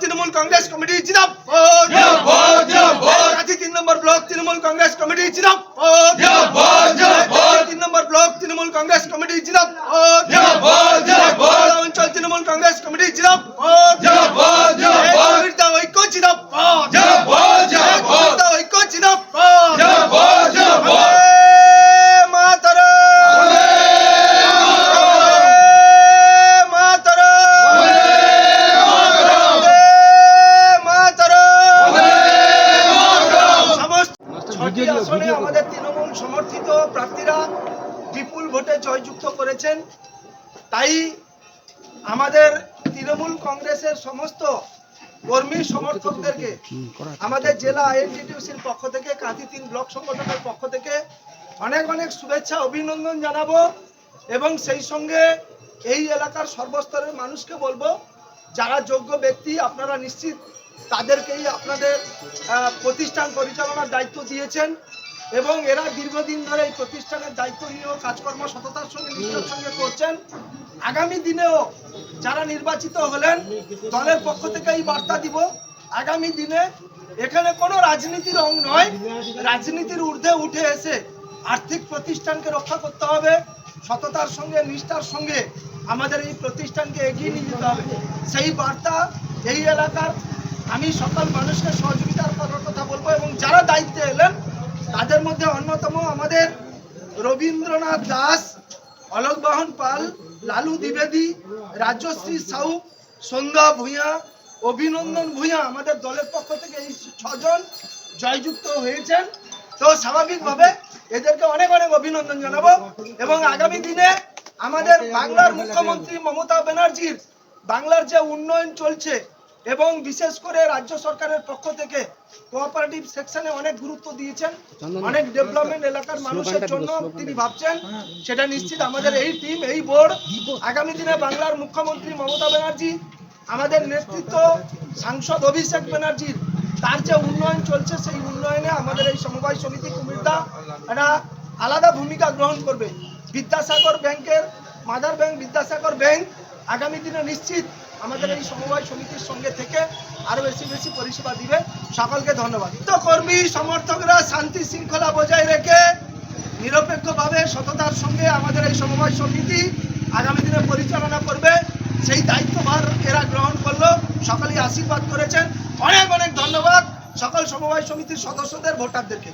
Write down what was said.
Trinamool Congress committee জিরাপ তিন number block Trinamool Congress committee Jirap তিন number block Trinamool Congress committee Jirap অঞ্চল Trinamool Congress committee জিরাপ Trinamool সমর্থিত প্রার্থীরা বিপুল ভোটে জয়যুক্ত করেছেন। তাই আমাদের তৃণমূল কংগ্রেসের সমস্ত কর্মী সমর্থকদেরকে, আমাদের জেলা আইএনটিটিউসির পক্ষ থেকে, কাঁথি তিন ব্লক সংগঠনের পক্ষ থেকে অনেক অনেক শুভেচ্ছা, অভিনন্দন জানাব এবং সেই সঙ্গে এই এলাকার সর্বস্তরের মানুষকে বলব, যারা যোগ্য ব্যক্তি, আপনারা নিশ্চিত তাদেরকেই আপনাদের প্রতিষ্ঠান পরিচালনার দায়িত্ব দিয়েছেন। এবং এরা দীর্ঘদিন ধরে এই প্রতিষ্ঠানের দায়িত্ব নিয়েও কাজকর্ম সততার সঙ্গে নিষ্ঠার সঙ্গে করছেন। আগামী দিনেও যারা নির্বাচিত হলেন, দলের পক্ষ থেকে এই বার্তা দিব। আগামী দিনে এখানে কোনো রাজনীতির অঙ্গ নয়। রাজনীতির ঊর্ধ্বে উঠে এসে আর্থিক প্রতিষ্ঠানকে রক্ষা করতে হবে। সততার সঙ্গে, নিষ্ঠার সঙ্গে আমাদের এই প্রতিষ্ঠানকে এগিয়ে নিয়ে যেতে হবে। সেই বার্তা এই এলাকার আমি সকল মানুষকে সহযোগিতার করার কথা বলব এবং যারা দায়িত্বে এলেন মধ্যে অন্যতম আমাদের রবীন্দ্রনাথ দাস অলোক বাহন পাল, লালু দ্বিবেদী, রাজশ্রী সাউ, সন্ধ্যা ভূঁইয়া, অভিনন্দন ভূঁইয়া আমাদের দলের পক্ষ থেকে এই ছজন জয়যুক্ত হয়েছেন। তো স্বাভাবিকভাবে এদেরকে অনেক অনেক অভিনন্দন জানাব এবং আগামী দিনে আমাদের বাংলার মুখ্যমন্ত্রী মমতা ব্যানার্জির বাংলার যে উন্নয়ন চলছে এবং বিশেষ করে রাজ্য সরকারের পক্ষ থেকে কোঅপারেটিভ সেকশনে অনেক গুরুত্ব দিয়েছেন। অনেক ডেভেলপমেন্ট এলাকার মানুষের জন্য তিনি ভাবছেন সেটা নিশ্চিত আমাদের এই টিম এই বোর্ড আগামী দিনে বাংলার মুখ্যমন্ত্রী মমতা ব্যানার্জি আমাদের নেতৃত্ব সাংসদ অভিষেক ব্যানার্জির তার যে উন্নয়ন চলছে সেই উন্নয়নে আমাদের এই সমবায় সমিতি কুমিরদা একটা আলাদা ভূমিকা গ্রহণ করবে। বিদ্যাসাগর ব্যাংকের মাদার ব্যাংক বিদ্যাসাগর ব্যাংক আগামী দিনে নিশ্চিত আমাদের এই সমবায় সমিতির সঙ্গে থেকে আরও বেশি বেশি পরিষেবা দিবে। সকলকে ধন্যবাদ। তো কর্মী, সমর্থকরা শান্তি শৃঙ্খলা বজায় রেখে নিরপেক্ষভাবে সততার সঙ্গে আমাদের এই সমবায় সমিতি আগামী দিনে পরিচালনা করবে। সেই দায়িত্বভার এরা গ্রহণ করল। সকলেই আশীর্বাদ করেছেন। অনেক অনেক ধন্যবাদ সকল সমবায় সমিতির সদস্যদের, ভোটারদেরকে।